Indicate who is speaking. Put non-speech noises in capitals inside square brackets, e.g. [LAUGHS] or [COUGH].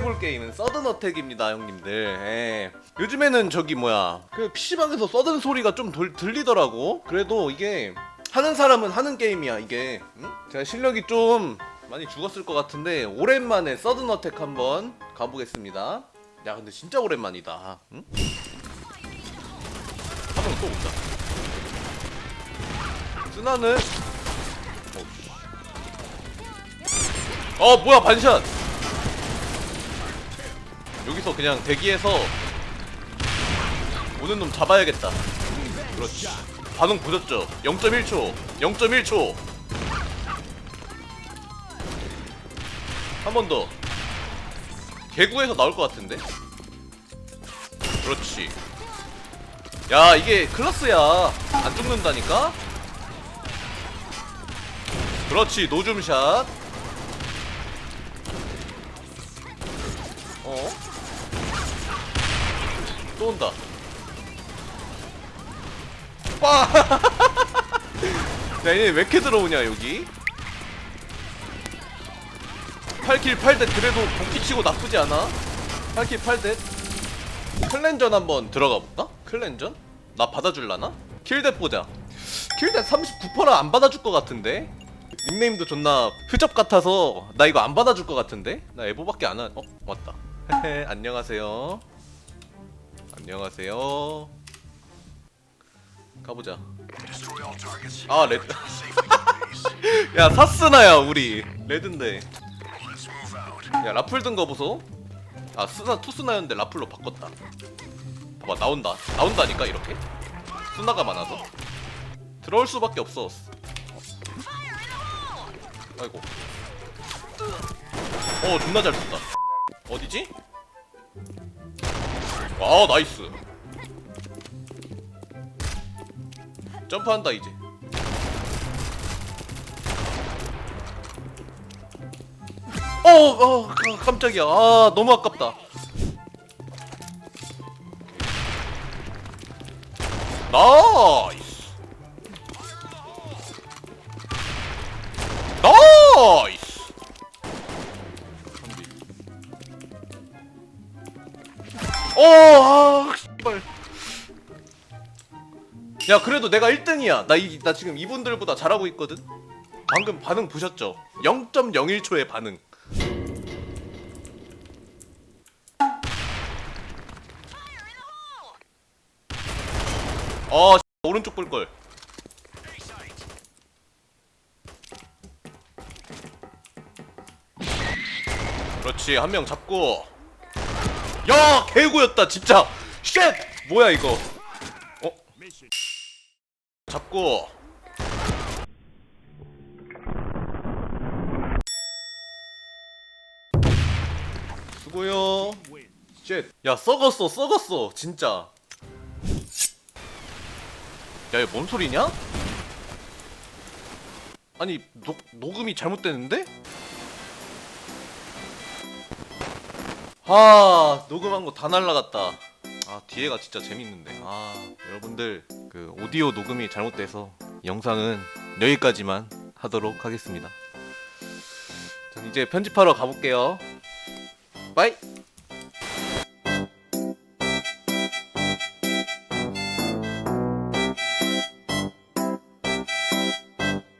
Speaker 1: 해볼 게임은 서든 어택입니다, 형님들. 예. 요즘에는 저기 뭐야 그 PC방에서 서든 소리가 좀 돌- 들리더라고. 그래도 이게 하는 사람은 하는 게임이야 이게. 응? 제가 실력이 좀 많이 죽었을 것 같은데 오랜만에 서든 어택 한번 가보겠습니다. 야 근데 진짜 오랜만이다. 응? 한명 또 온다. 쓰나는 어 뭐야 반샷 여기서 그냥 대기해서 오는 놈 잡아야겠다. 그렇지. 반응 보셨죠? 0.1초 0.1초. 한 번 더. 개구에서 나올 것 같은데? 그렇지. 야 이게 클라스야. 안 죽는다니까? 그렇지 노줌샷. 어? 또 온다. 빠! [LAUGHS] 야, 얘네 왜 이렇게 들어오냐, 여기? 8킬 8대 그래도 복귀 치고 나쁘지 않아? 8킬 8대 클랜전 한번 들어가 볼까? 클랜전? 나 받아줄라나? 킬댓 보자. 킬댓 39%는 안 받아줄 것 같은데? 닉네임도 존나 흐접 같아서 나 이거 안 받아줄 것 같은데? 나 에보밖에 안 하... 어? 왔다 헤헤 [LAUGHS] 안녕하세요 안녕하세요. 가보자. 아 레드. [LAUGHS] 야 사스나야 우리. 레드인데. 야 라플 든 거 보소. 아 스나 투스나였는데 라플로 바꿨다. 봐봐 나온다. 나온다니까 이렇게? 스나가 많아서? 들어올 수밖에 없어. 아이고. 어 존나 잘 쏜다. 어디지? 와 나이스 점프한다 이제 어, 어, 깜- 깜짝이야. 아, 너무 아깝다. 나이 어, 아, 씨발. 야, 그래도 내가 1등이야. 나, 이, 나 지금 이분들보다 잘하고 있거든? 방금 반응 보셨죠? 0.01초의 반응. 어, X, 오른쪽 볼 걸. 그렇지, 한 명 잡고. 야, 개구였다, 진짜. 쉣! 뭐야 이거? 어? 잡고. 수고요. 쉣. 야, 썩었어, 썩었어, 진짜. 야, 이거 뭔 소리냐? 아니, 녹, 녹음이 잘못됐는데? 아, 녹음한 거 다 날라갔다. 아, 뒤에가 진짜 재밌는데. 아, 여러분들, 그, 오디오 녹음이 잘못돼서 영상은 여기까지만 하도록 하겠습니다. 전 이제 편집하러 가볼게요. 빠이!